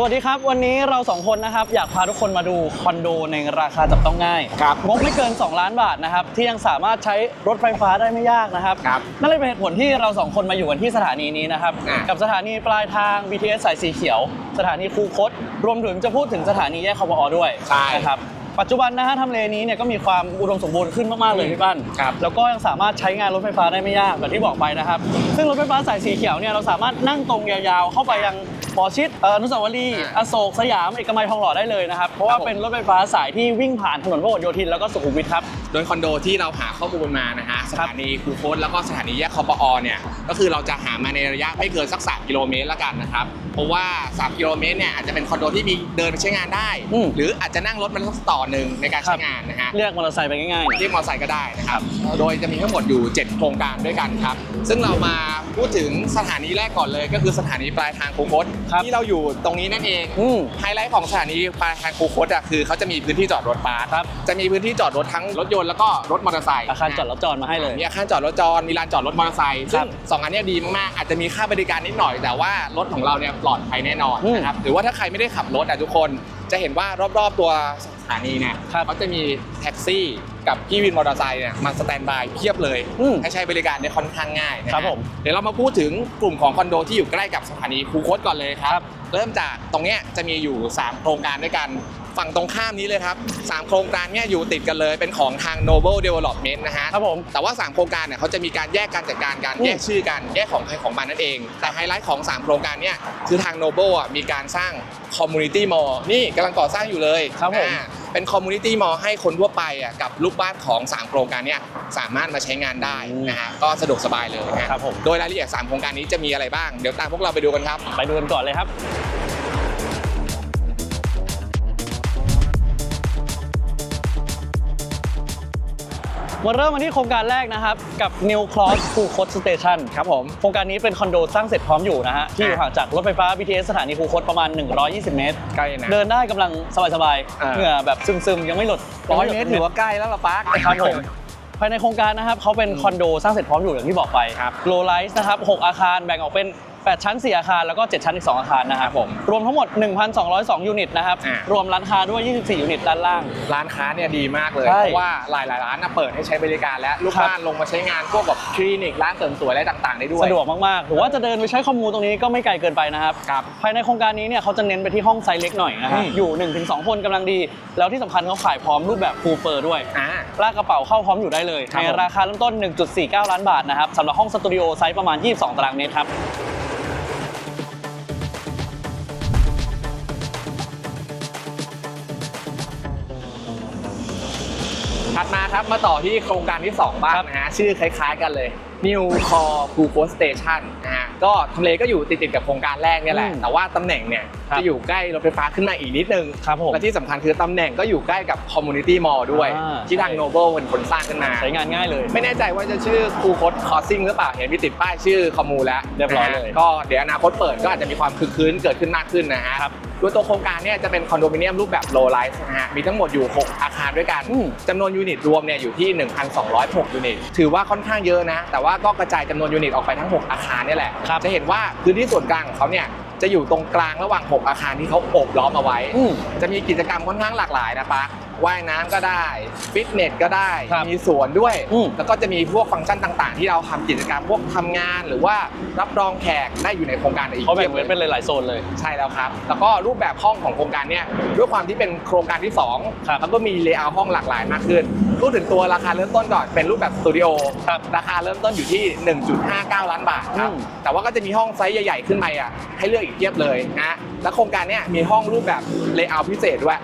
สวัสดีครับ วันนี้เราสองคนนะครับ อยากพาทุกคนมาดูคอนโดในราคาจับต้องง่ายครับงบไม่เกิน 2 ล้านบาทนะครับ ที่ยังสามารถใช้รถไฟฟ้าได้ไม่ยากนะครับ ครับนั่นเลยเป็นเหตุผลที่เราสองคนมาอยู่กันที่สถานีนี้นะครับ อ่ากับสถานีปลายทาง BTS สายสีเขียว สถานีคูคต รวมถึงจะพูดถึงสถานีแยกคอปอด้วยใช่นะครับ ปัจจุบันนะฮะทำเลนี้เนี่ยก็มีความอุดมสมบูรณ์ขึ้นมากๆเลยพี่ปั้นครับแล้วก็ยังสามารถใช้งานรถไฟฟ้าได้ไม่ยากแบบที่บอกไปนะครับซึ่งรถไฟฟ้าสายสีเขียวเนี่ยเราสามารถนั่งตรงยาวๆเข้าไปยังปอชิดเอ่ออนุสาวรีย์อ่าอโศกสยามเอกมัยทองหล่อได้เลยนะครับเพราะว่าครับผมเป็นรถไฟฟ้าสายที่วิ่งผ่านถนนพหลโยธินแล้วก็สุขุมวิทครับโดยคอนโดที่เราหาข้อมูลมานะฮะสถานีคูโคตแล้วก็สถานีแยกคอปอเนี่ยก็คือเราจะหามาในระยะไม่เกินสัก3กิโลเมตรละกันนะครับเพราะว่า 3 กิโลเมตรเนี่ยอาจจะเป็นคอนโดที่มีเดินไปใช้งานได้ อืม หรืออาจจะนั่งรถมันสักต่อหนึ่งในการครัใช้บงานนะฮะ เรียกมอเตอร์ไซค์ไปง่ายๆ เรียกมอเตอร์ไซค์ก็ได้นะครับ โดยจะมีทั้งหมดอยู่ 7 โครงการด้วยกันครับ ซึ่งเรามาพูดถึงสถานีแรกก่อนเลย ก็คือสถานีปลายทางคูโคตครับ ที่เราอยู่ตรงนี้นั่นเอง อืม ไฮไลท์ของสถานีปลายทางคูโคตอะคือเขาจะมีพื้นที่จอดรถบัสครับ จะมีพื้นที่จอดรถทั้งรถยนต์แล้วก็รถมอเตอร์ไซค์อาคารจอดรถจอดมาให้เลย มีอาคารจอดรถจอดมีลานจอดรถมอเตอร์ไซค์ครัซึ่บงสองอันเนี้ยดีมากๆอาจจะมีค่าบริการนิดหน่อยแต่ว่ารถของเราเนี่ยปลอดภัยแน่นอนอืมนะครับหรือว่าถ้าใครไม่ได้ขับรถอะทุกคนจะเห็นว่ารอบๆตัวสถานีเนี่ยครับเขาจะมีแท็กซี่กับพี่วินมอเตอร์ไซค์เนี่ยมาสแตนบายเพียบเลยอืมให้ใช้บริการได้ค่อนข้างง่ายนะฮะครับผมเดี๋ยวเรามาพูดถึงกลุ่มของคอนโดที่อยู่ใกล้กับสถานีคูคตก่อนเลยครับ เริ่มจากตรงเนี้ยจะมีอยู่ 3 โครงการด้วยกัน ฝั่งตรงข้ามนี้เลยครับ 3 โครงการเนี้ยอยู่ติดกันเลยเป็นของทาง Noble Development นะฮะครับผม แต่ว่า 3 โครงการเนี่ยเขาจะมีการแยกการจัดการกัน อืม แยกชื่อกัน แยกของใครของมันนั่นเอง แต่ไฮไลท์ของ 3 โครงการเนี่ยคือทาง Noble อะมีการสร้าง Community Mall นี่กำลังก่อสร้างอยู่เลยครับผม อ่าเป็น Community Mall ให้คนทั่วไปอะกับลูกบ้านของ 3 โครงการเนี่ยสามารถมาใช้งานได้นะฮะก็สะดวกสบายเลยนะฮะ ครับผม โดยรายละเอียด 3 โครงการนี้จะมีอะไรบ้าง เดี๋ยวตามพวกเราไปดูกันครับ ไปดูกันก่อนเลยครับ มาเริ่มมาที่โครงการแรกนะครับ กับ New Cross Cool Coast Station ครับผม โครงการนี้เป็นคอนโดสร้างเสร็จพร้อมอยู่นะฮะ ที่อยู่ห่างจากรถไฟฟ้า BTS สถานีคูคตประมาณ 120 เมตร ใกล้นะเดินได้กำลังสบายอ่า ๆเหงื่อแบบซึมๆ ยังไม่หลดร้อยงเมไหตดรถือว่าใกล้แล้วล่ะปักครับผมภายในโครงการนะครับเขาเป็นคอนโดสร้างเสร็จพร้อมอยู่อย่างที่บอกไปครับ โลไลท์นะครับ 6 อาคารแบ่งออกเป็น 8 ชั้น 4 อาคาร แล้วก็ 7 ชั้นอีก 2 อาคารนะครับผม รวมทั้งหมด 1,202 ยูนิตนะครับ อ่ารวมร้านค้าด้วย 24 ยูนิตด้านล่าง ร้านค้าเนี่ยดีมากเลย ใช่เพราะว่าหลายหลายๆร้านน่ะเปิดให้ใช้บริการแล้วลูกครับ บ้านลงมาใช้งานพวกแบบคลินิกร้านเสริมสวยอะไรต่างๆได้ด้วยสะดวกมากๆ หรือว่าจะเดินไปใช้คอมมูตรงนี้ก็ไม่ไกลเกินไปนะครับ ครับ ภายในโครงการนี้เนี่ยเขาจะเน้นไปที่ห้องไซส์เล็กหน่อยนะฮะ อืม อยู่ 1-2 คนกำลังดี แล้วที่สำคัญเขาขายพร้อมรูปแบบฟูลเฟอร์ด้วย อ่า ลากกระเป๋าเข้าพร้อมอยู่ได้เลย ครับในผม ราคาเริ่มต้น 1.49 ล้านบาทนะครับสำหรับห้องสตูดิโอไซส์ประมาณ 22 ตารางเมตรครับ ถัดมาครับมาต่อที่โครงการที่ 2 บ้างนะฮะชื่อคล้ายๆกันเลย New Core g o o g l Station ก็ทำเลก็อยู่ติดๆกับโครงการแรกเนี่ยแหละ อืมแต่ว่าตำแหน่งเนี่ยครับจะอยู่ใกล้รถไฟฟ้าขึ้นมาอีกนิดนึง ครับผมและที่สำคัญคือตำแหน่งก็อยู่ใกล้กับ Community Mall ด้วย อ่า ที่ทาง Noble เป็นคนสร้างขึ้นมา ใช้งานง่ายเลย ไม่แน่ใจว่าจะชื่อคูคตคอสซิ่งหรือเปล่า เห็นมีติดป้ายชื่อคอมมูแล้วเรียบร้อยเลยนะฮะก็เดี๋ยวอนาคตเปิดก็อาจจะมีความคึกคืนเกิดขึ้นมากขึ้นนะฮะครับโดยตัวโครงการเนี่ยจะเป็นคอนโดมิเนียมรูปแบบโลไลท์นะฮะ มีทั้งหมดอยู่ 6 อาคารด้วยกันอืม จำนวนยูนิตรวมเนี่ยอยู่ที่ 1,206 ยูนิต ถือว่าค่อนข้างเยอะนะ แต่ว่าก็กระจายจำนวนยูนิตออกไปทั้ง 6 อาคารเนี่ยแหละครับจะเห็นว่าพื้นที่ส่วนกลางของเขาเนี่ยจะอยู่ตรงกลางระหว่าง 6 อาคารที่เขาโอบล้อมเอาไว้ อืม จะมีกิจกรรมค่อนข้างหลากหลายนะปะว่ายน้ำก็ได้ ฟิตเนสก็ได้ ครับมีสวนด้วย อืม แล้วก็จะมีพวกฟังก์ชันต่าง ๆ ที่เราทำกิจกรรมพวกทำงาน หรือว่ารับรองแขกได้อยู่ในโครงการอีกเขาแบ่งพีไว้ยบลยเป็นหลายๆโซนเลย ใช่แล้วครับ แล้วก็รูปแบบห้องของโครงการเนี่ยด้วยความที่เป็นโครงการที่2ครับ แล้วก็มีเลเยอร์ห้องหลากหลายมากขึ้น พูดถึงตัวราคาเริ่มต้นก่อนเป็นรูปแบบสตูดิโอครับราคาเริ่มต้นอยู่ที่ 1.59 ล้านบาทครับอืม แต่ว่าก็จะมีห้องไซส์ใหญ่ๆขึ้นไปอะให้เลือกอีกเทียบเลยนะและโครงการเนี้ยมีห้องรูปแบบเลเยอร์พิเศษด้วย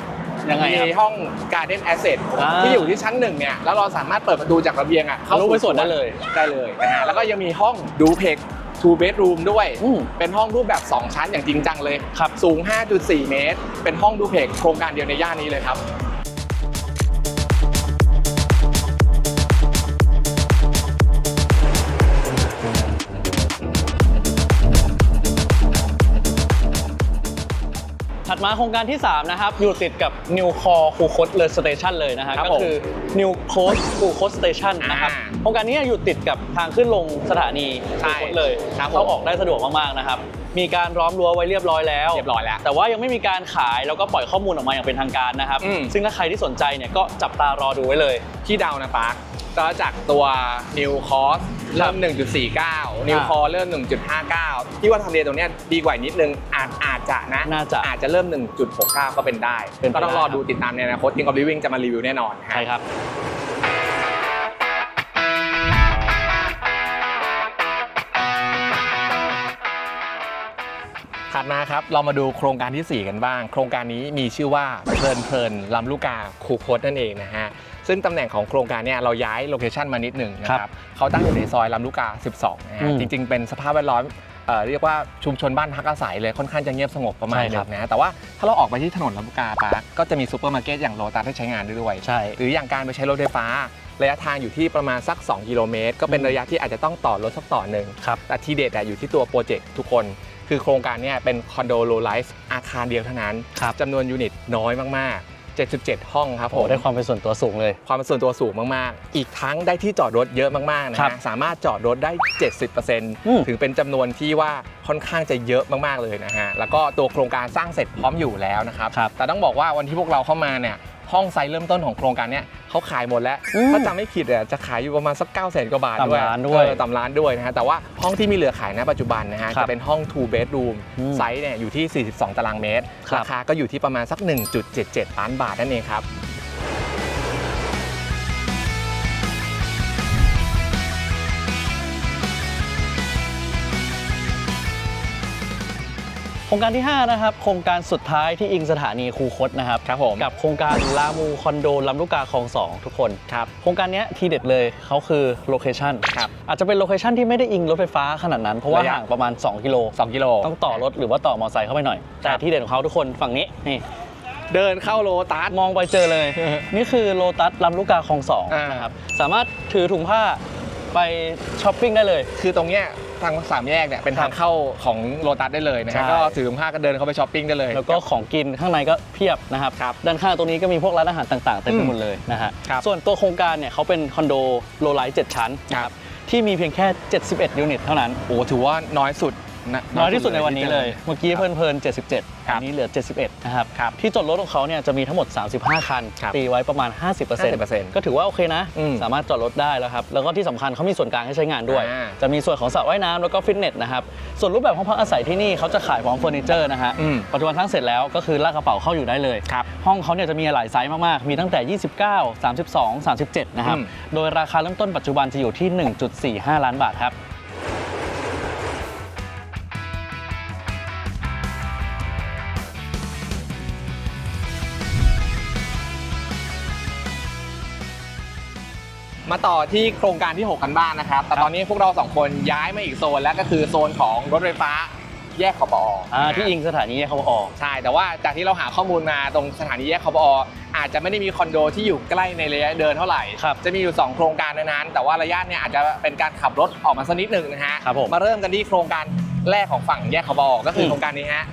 ยังไงครับ มีห้อง Garden Asset อ่าที่อยู่ที่ชั้นหนึ่งเนี่ยแล้วเราสามารถเปิดประตูจากระเบียงอะทะลุไปสวนได้เลย ได้เลยนะฮะแล้วก็ยังมีห้องดูเพก two bedroom ด้วย อืม เป็นห้องรูปแบบ 2 ชั้นอย่างจริงจังเลยครับ สูง 5.4 เมตร เป็นห้องดูเพกโครงการเดียวในย่านนี้เลยครับ ถัดถัดมาโครงการที่ 3 นะครับ อยู่ติดกับ New Core คูคตเลยสเตชันเลยนะฮะ ครับก็ผมคือ New Coast คูคตสเตชันนะครับ อ่าโครงการนี้อยู่ติดกับทางขึ้นลงสถานีใช่คูคตเลยครับผม เข้าออกได้สะดวกมากๆนะครับ มีการล้อมรั้วไว้เรียบร้อยแล้ว เรียบร้อยแล้ว แต่ว่ายังไม่มีการขายแล้วก็ปล่อยข้อมูลออกมาอย่างเป็นทางการนะครับ อืม ซึ่งถ้าใครที่สนใจเนี่ยก็จับตารอดูไว้เลย ที่เดานะปาร์คก็จากตัว New Cost เริ่ม 1.49 New อ่า Core เริ่ม 1.59 ที่ว่าทำเลตรงเนี้ยดีกว่าอีกนิดนึงอาจอาจจะนะน่าจะอาจจะเริ่ม 1.69 ก็เป็นได้ เป็นไปก็ต้องรอได้ดูติดตามในอนาคต King of Living จะมารีวิวแน่นอนฮะ ใช่ครับ ดมาครับ เรามาดูโครงการทีสี่ 4 กันบ้าง โครงการนี้มีชื่อว่าเพลินเพลินลำลูกกาคูโคตนั่นเองนะฮะซึ่งตำแหน่งของโครงการเนี่ยเราย้ายโลเคชันมานิดหนึ่งนะคครัรับบเขาตั้งอยู่ในซอยลำลูกกา 12นะอืฮะมจริง ๆ เป็นสภาพแวดล้อมเอ่อเรียกว่าชุมชนบ้านพักอาศัยเลยค่อนข้างจะเงียบสงบประมาณใช่นึครับงนะฮะแต่ว่าถ้าเราออกไปที่ถนนลำลูกกาปาร์คก็จะมีซูเปอร์มาร์เก็ตอย่างโลตัสให้ใช้งานได้ด้วยใช่หรืออย่างการไปใช้รถไฟฟ้า ระยะทางอยู่ที่ประมาณสัก 2 กิโลเมตร ก็เป็นอืมระยะที่อาจจะต้องต่อรถสักต่อหนึ่งครับแต่ทีเด็ดอะอยู่ที่ตัวโปรเจกต์ทุกคน คือโครงการเนี้เป็นคอนโดโลไลฟ์อาคารเดียวเท่านั้นครับจำนวนยูนิตน้อยมากๆ 77 ห้องครับผโอ้มได้ความเป็นส่วนตัวสูงเลย ความเป็นส่วนตัวสูงมากๆ อีกทั้งได้ที่จอดรถเยอะมากๆนะครับฮะสามารถจอดรถได้อืม70%ถือเป็นจำนวนที่ว่าค่อนข้างจะเยอะมากๆเลยนะฮะแล้วก็ตัวโครงการสร้างเสร็จพร้อมอยู่แล้วนะครับครับแต่ต้องบอกว่าวันที่พวกเราเข้ามาเนี่ย ห้องไซส์เริ่มต้นของโครงการเนี้ยเขาขายหมดแล้วอืมถ้าจำไม่ผิดอะจะขายอยู่ประมาณสัก9 0 0 0 0กว่าบาทต่ำด้วยล้านด้วยเออต่ำล้านด้วยนะฮะแต่ว่าห้องที่มีเหลือขายณปัจจุบันนะฮะครับจะเป็นห้อง two bedroom อืมไซส์เนี่ยอยู่ที่ 42 ตารางเมตรครับราคาก็อยู่ที่ประมาณสัก 1.77 ล้านบาทนั่นเองครับ รงการที่ 5 นะครับ โครงการสุดท้ายที่อิงสถานีคูคตนะครับครับผมกับโครงการลามูคอนโดลำลูกกาคลองสองทุกคนครับโครงการเนี้ยทีเด็ดเลยเขาคือโลเคชันครับอาจจะเป็นโลเคชันที่ไม่ได้อิงรถไฟฟ้าขนาดนั้น เพราะว่าระยะ ห่างประมาณ 2 กิโล2กิโล ต้องต่อรถหรือว่าต่อมอเตอร์ไซค์เข้าไปหน่อย แต่ที่เด็ดของเขาทุกคนฝั่งนี้นี่ เดินเข้าโลตัส มองไปเจอเลย นี่คือโลตัสลำลูกกาคลองสองอ่าน นะครับ สามารถถือถุงผ้าไปช้อปปิ้งได้เลย คือตรงเนี้ย ทางสามแยกเนี่ยเป็นครัทาบงเข้าของโลตัสได้เลยนะใช่ฮะก็ถือผ้าก็เดินเข้าไปช้อปปิ้งได้เลย แล้วก็ของกินข้างในก็เพียบนะครับ ครับด้านข้างตรงนี้ก็มีพวกร้านอาหารต่างๆเต็มไปหมดเลยนะฮะ ครับส่วนตัวโครงการเนี่ยเขาเป็นคอนโดโลไลท์7ชั้นครับที่มีเพียงแค่ 71 ยูนิตเท่านั้น โอ้ถือว่าน้อยสุดะ น้อยที่สุดในวันนี้เลยที่จเมื่อกี้ครับเพลินๆ 77ครับอันนี้เหลือ 71 นะครับครับ ที่จอดรถของเขาเนี่ยจะมีทั้งหมด 35 คันครับตีไว้ประมาณ50% 50%ก็ถือว่าโอเคนะอืมสามารถจอดรถได้แล้วครับ แล้วก็ที่สำคัญเขามีส่วนกลางให้ใช้งานด้วยอ่าจะมีส่วนของสระว่ายน้ำแล้วก็ฟิตเนสนะครับ ส่วนรูปแบบห้องพักอาศัยที่นี่เขาจะขายพร้อมเฟอร์นิเจอร์นะฮะอืมปัจจุบันทั้งเสร็จแล้วก็คือลากกระเป๋าเข้าอยู่ได้เลยครับห้องเขาเนี่ยจะมีหลายไซส์มากๆ มีตั้งแต่ 29 32 37 นะครับอืมโดยราคาเริ่มต้นปัจจุบันจะอยู่ที่ 1.45 ล้านบาทครับ มาต่อที่โครงการที่ 6 กันบ้างนะครับ แต่ตอนนี้พวกเราสองคนย้ายมาอีกโซนแล้วก็คือโซนของรถไฟฟ้าแยกขปออ่าที่อิงสถานีเขาออกใช่ แต่ว่าจากที่เราหาข้อมูลมาตรงสถานีแยกขปออาจจะไม่ได้มีคอนโดที่อยู่ใกล้ในระยะเดินเท่าไหร่ครับจะมีอยู่ 2 โครงการเท่านั้น แต่ว่าระยะเนี่ยอาจจะเป็นการขับรถออกมาสักนิดหนึ่งนะฮะครับผมมาเริ่มกันที่โครงการแรกของฝั่งแยกขบอก็คืออมโครงการนี้ฮะ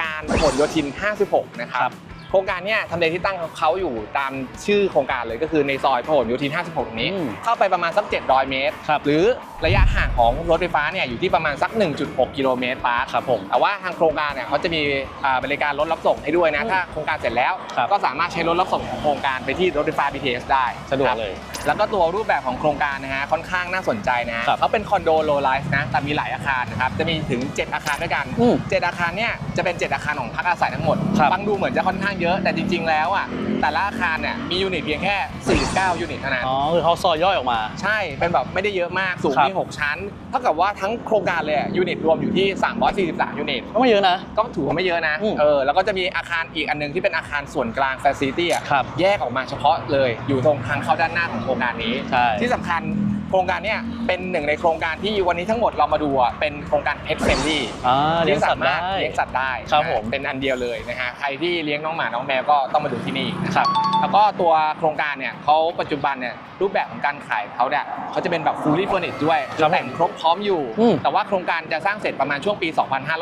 การผลโยธิน 56 นะครับครับ โครงการเนี่ยทำเลที่ตั้งของเขาอยู่ตามชื่อโครงการเลยก็คือในซอยพหลโยธิน 56ตรงนี้อืมเข้าไปประมาณสัก 700 เมตรครับหรือ ระยะห่างของรถไฟฟ้าเนี่ยอยู่ที่ประมาณสัก 1.6 กิโลเมตรปาร์คครับผมแต่ว่าทางโครงการเนี่ยเขาจะมีอ่าบริการรถรับส่งให้ด้วยนะอืมถ้าโครงการเสร็จแล้วครับก็สามารถใช้รถรับส่งของโครงการไปที่รถไฟฟ้า BTS ได้สะดวกครับเลย แล้วก็ตัวรูปแบบของโครงการนะฮะค่อนข้างน่าสนใจนะฮะครับเขาเป็นคอนโดโลไลฟ์นะแต่มีหลายอาคารนะครับจะมีถึง 7 อาคารด้วยกันอืมเจ็ดอาคารเนี่ยจะเป็น 7 อาคารของพักอาศัยทั้งหมดครับฟังดูเหมือนจะค่อนข้างเยอะแต่จริง ๆ แล้วอะ แต่ละอาคารเนี่ยมียูนิตเพียงแค่ 49 ยูนิตเท่านั้น อ๋อคือเขาซอยย่อยออกมา ใช่ เป็นแบบไม่ได้เยอะมาก สูงครับที่6ชั้น เท่ากับว่าทั้งโครงการเลยอะยูนิตรวมอยู่ที่ 343 ยูนิต ก็ไม่เยอะนะ ก็ถือว่าไม่เยอะนะอืมเออ แล้วก็จะมีอาคารอีกอันหนึงที่เป็นอาคารส่วนกลาง Facility อะครับแยกออกมาเฉพาะเลย อยู่ตรงทางเข้าด้านหน้าของโครงการนี้ใช่ที่สำคัญ โครงการเนี้ยเป็นหนึ่งในโครงการที่วันนี้ทั้งหมดเรามาดูอะเป็นโครงการ pet friendly อ่าเลี้ยงที่สัสาตว์มารถได้ เลี้ยงสัตว์ได้ครับนะผม เป็นอันเดียวเลยนะฮะใครที่เลี้ยงน้องหมาน้องแมวก็ต้องมาดูที่นี่นะครับแล้วก็ตัวโครงการเนี่ยเขาปัจจุบันเนี่ยรูปแบบของการขายเขาเนี่ยเขาจะเป็นแบบ fully furnished ด้วยครับแต่งครบพร้อมอยู่ อืมแต่ว่าโครงการจะสร้างเสร็จประมาณช่วงปี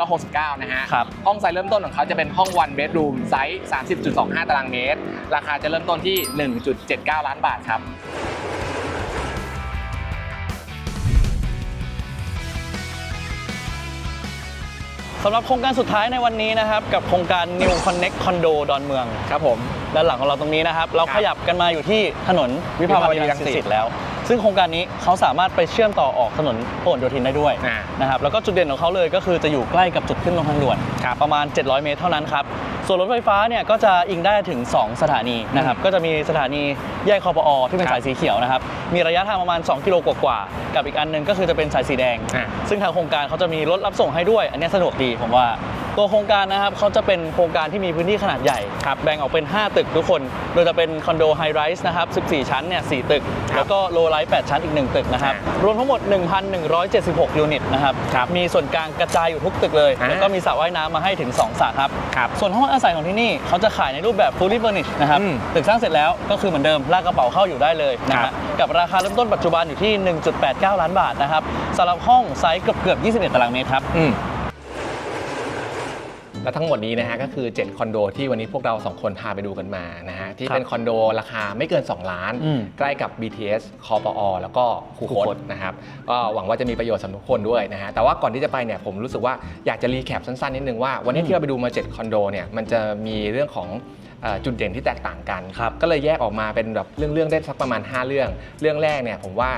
2569 นะฮะครับ ห้องไซส์เริ่มต้นของเขาจะเป็นห้อง one bedroom ไซส์ 30.25 ตารางเมตร ราคาจะเริ่มต้นที่ 1.79 ล้านบาทครับ สำหรับโครงการสุดท้ายในวันนี้นะครับ กับโครงการ New Connect Condo ดอนเมือง ครับผมด้านหลังของเราตรงนี้นะครับ เราครับขยับกันมาอยู่ที่ถนนวิภาวดีวิภาวดีรัรังงสิตสิตแล้ว ซึ่งโครงการนี้เขาสามารถไปเชื่อมต่อออกถนนพหลโยธินได้ด้วยอ่านะครับแล้วก็จุดเด่นของเขาเลยก็คือจะอยู่ใกล้กับจุดขึ้นลงทางด่วนประมาณ 700 เมตรเท่านั้นครับ ส่วนรถไฟฟ้าเนี่ยก็จะอิงได้ถึง 2 สถานีนะครับก็จะมีสถานีแยกคอปอที่เป็นครับสายสีเขียวนะครับมีระยะทางประมาณ 2 กิโลกว่าๆกับอีกอันหนึงก็คือจะเป็นสายสีแดงอ่าซึ่งทางโครงการเขาจะมีรถรับส่งให้ด้วย อันนี้สะดวกดีผมว่า ตัวโครงการนะครับเขาจะเป็นโครงการที่มีพื้นที่ขนาดใหญ่ครับแบ่งออกเป็น 5 ตึกทุกคน โดยจะเป็นคอนโดไฮไรส์นะครับ 14 ชั้นเนี่ย 4 ตึก แล้วก็โลไลท์8ชั้นอีก 1 ตึกนะครับ รวมทั้งหมด 1,176 ยูนิตนะครับ มีส่วนกลางกระจายอยู่ทุกตึกเลยอ่าแล้วก็มีสระว่ายน้ำมาให้ถึง 2สระครับครับ ส่วนห้องอาศัยของที่นี่เขาจะขายในรูปแบบ fully furnished นะครับอืมตึกสร้างเสร็จแล้วก็คือเหมือนเดิมลากกระเป๋าเข้าอยู่ได้เลยนะครัฮะบกับราคาเริ่มต้นปัจจุบันอยู่ที่ 1.89 ล้านบาทนะครับสำหรับห้องไซส์เกือบเกือบๆ21 ตารางเมตรครับอืม และทั้งหมดนี้นะฮะก็คือ 7 คอนโดที่วันนี้พวกเรา 2 คนพาไปดูกันมานะฮะที่ครับเป็นคอนโดราคาไม่เกิน 2 ล้าน อืมใกล้กับ BTS คอปอแล้วก็คูคคูคตต นะครับก็หวังว่าจะมีประโยชน์สำหรับทุกคนด้วยนะฮะแต่ว่าก่อนที่จะไปเนี่ยผมรู้สึกว่าอยากจะรีแคปสั้นๆนิดนึงว่าวันนี้ที่เราไปดูมา 7 คอนโดเนี่ยมันจะมีเรื่องของเอ่อจุดเด่นที่แตกต่างกัน ครับก็เลยแยกออกมาเป็นแบบเรื่องๆได้สักประมาณ 5 เรื่อง เรื่องแรกเนี่ยผมว่า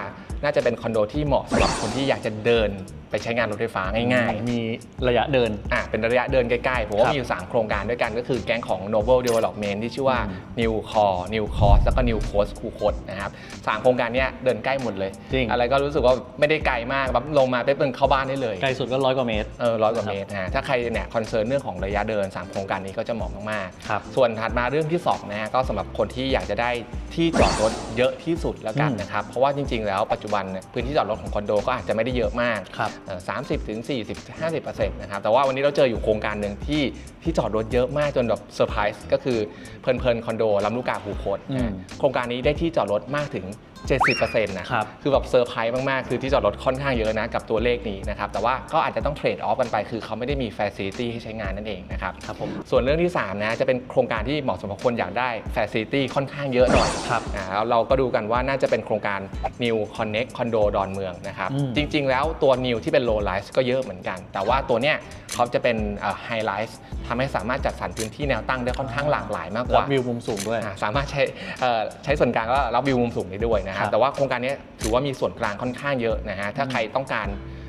น่าจะเป็นคอนโดที่เหมาะสำหรับคนที่อยากจะเดิน ไปใช้งานรถไฟฟ้าง่ายๆมีระยะเดินอะเป็นระยะเดินใกล้ๆ ผมว่าครับมีอยู่ 3 โครงการด้วยกันก็คือแก๊งของ Noble Development ที่ชื่อว่า อืม New Core New Cost แล้วก็ New Coast Cool Coast นะครับสามโครงการเนี้ยเดินใกล้หมดเลย จริง อะไรก็รู้สึกว่าไม่ได้ไกลมากแบบลงมาไปเปิงเข้าบ้านได้เลย ไกลสุดก็ร้อยกว่าเมตร เออร้อยกว่าเมตรนะฮะถ้าใครเนี่ยคอนเซิร์นเรื่องของระยะเดิน 3 โครงการนี้ก็จะเหมาะมากๆครับส่วนถัดมาเรื่องที่ 2 นะฮะก็สำหรับคนที่อยากจะได้ที่จอดรถเยอะที่สุดแล้วกันอืมนะครับ เพราะว่าจริง ๆ แล้วปัจจุบันเนี่ยพื้นที่จอดรถของคอนโดก็อาจจะไม่ได้เยอะมาก ครับสามสิบถึงสี่สิบห้าสิบเปอร์เซ็นต์นะครับแต่ว่าวันนี้เราเจออยู่โครงการหนึ่งที่ที่จอดรถเยอะมากจนแบบเซอร์ไพรส์ก็คือเพลินเพลินคอนโดลำลูกกาภูโคตอืมโครงการนี้ได้ที่จอดรถมากถึง 70%นะครับคือแบบเซอร์ไพรส์มาก ๆ คือที่จอดรถค่อนข้างเยอะนะกับตัวเลขนี้นะครับ แต่ว่าก็อาจจะต้องเทรดออฟกันไป คือเขาไม่ได้มีฟ a ซิลิตี้ให้ใช้งานนั่นเองนะครับครับผมส่วนเรื่องที่ 3 นะ จะเป็นโครงการที่เหมาะสมกับคนอยากได้ฟ a ซิลิตี้ค่อนข้างเยอะหน่อยครับอ่าแล้วเราก็ดูกันว่าน่าจะเป็นโครงการ New Connect Condo ดอนเมืองนะครับ อืม จริง ๆ แล้วตัว New ที่เป็น Low Rise ก็เยอะเหมือนกัน แต่ว่าตัวเนี้ยเขาจะเป็น High Rise ทำให้สามารถจัดสรรพื้นที่แนวตั้งได้ค่อนข้างหลากหลายมากกรัว่าบวิวมุมสูงด้วย อ่าสามารถใช้เอ่อใช้ส่วนกลางก็รับวิวมุมสูงได้ด้วยนะคครัรับบแต่ว่าโครงการนี้ถือว่ามีส่วนกลางค่อนข้างเยอะนะฮะถ้าใครต้องการ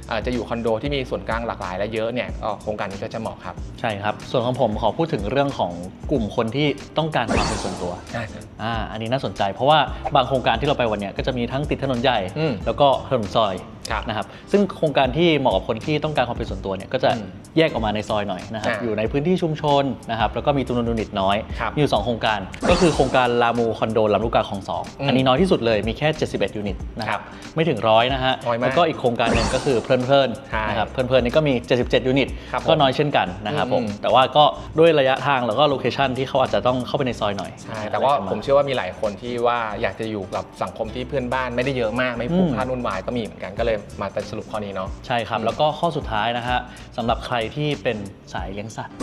เอ่อจะอยู่คอนโดที่มีส่วนกลางหลากหลายและเยอะเนี่ยก็โครงการนี้ก็จะเหมาะครับใช่ครับ ส่วนของผมขอพูดถึงเรื่องของกลุ่มคนที่ต้องการความเป็นส่วนตัว อ่าอันนี้น่าสนใจ เพราะว่าบางโครงการที่เราไปวันเนี้ยก็จะมีทั้งติดถนนใหญ่ อืมแล้วก็ถนนซอยครับนะครับซึ่งโครงการที่เหมาะกับคนที่ต้องการความเป็นส่วนตัวเนี่ยก็จะอืมแยกออกมาในซอยหน่อยนะครับอ่าอยู่ในพื้นที่ชุมชนนะครับแล้วก็มีจำนวนยูนิตน้อยครับมีอยู่2โครงการ ก็คือโครงการลามูคอนโดลำลูกกาของสองอืมอันนี้น้อยที่สุดเลยมีแค่ 71 ยูนิตนะคครัรับบไม่ถึงร้อยนะฮะน้อยมากแล้วก็อีกโครงการหนึ่งก็คือเพลินเพลินๆใช่นะครับเพลินเพลินๆนี่ก็มี 77 ยูนิตครับผมก็น้อยเช่นกันนะครับผมอืม แต่ว่าก็ด้วยระยะทางแล้วก็โลเคชันที่เขาอาจจะต้องเข้าไปในซอยหน่อย ใช่แต่ว่าผมเชื่อว่ามีหลายคนที่ว่าอยากจะอยู่กับสังคมที่เพื่อนบ้านไม่ได้เยอะมากไม่พลุกพล่านวุ่นวายก็มีเหมือนกันก็เลยมาเป็นสรุปข้อนี้เนาะ ใช่ครับอืมแล้วก็ข้อสุดท้ายนะฮะสำหรับใครที่เป็นสายเลี้ยงสัตว์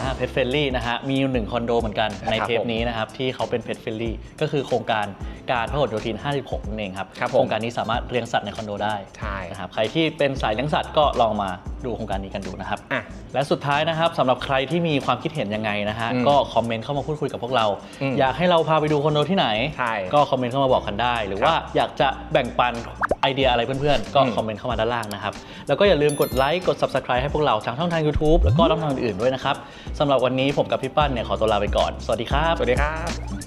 อ่าเพ t เฟ r ลี่นะฮะมีอยู่หนึ่งคอนโดเหมือนกันในครับเทปนี้นะครับที่เขาเป็นเพ t เฟ r ลี่ก็คือโครงการการพหลโยธิน 56นั่นเองครับครับผมโครงการนี้สามารถเลี้ยงสัตว์ในคอนโดได้ใช่นะครับใครที่เป็นสายเลี้ยงสัตว์ก็ลองมาดูโครงการนี้กันดูนะครับอะและสุดท้ายนะครับสำหรับใครที่มีความคิดเห็นยังไงนะฮะอืมก็คอมเมนต์เข้ามาพูดคุยกับพวกเราอืมอยากให้เราพาไปดูคอนโดที่ไหน ใช่ ก็คอมเมนต์เข้ามาบอกกันได้ หรือครับว่าอยากจะแบ่งปันไอเดียอะไรเพื่อนๆ ก็อืมคอมเมนต์เข้ามาด้านล่างนะครับ แล้วก็อย่าลืมกดไลค์กด Subscribe ให้พวกเราทางช่องทาง YouTube แล้วก็ช่องทางอื่นๆด้วยนะครับสำหรับวันนี้ผมกับพี่ปั้นเนี่ยขอตัวลาไปก่อน สวัสดีครับ สวัสดีครับ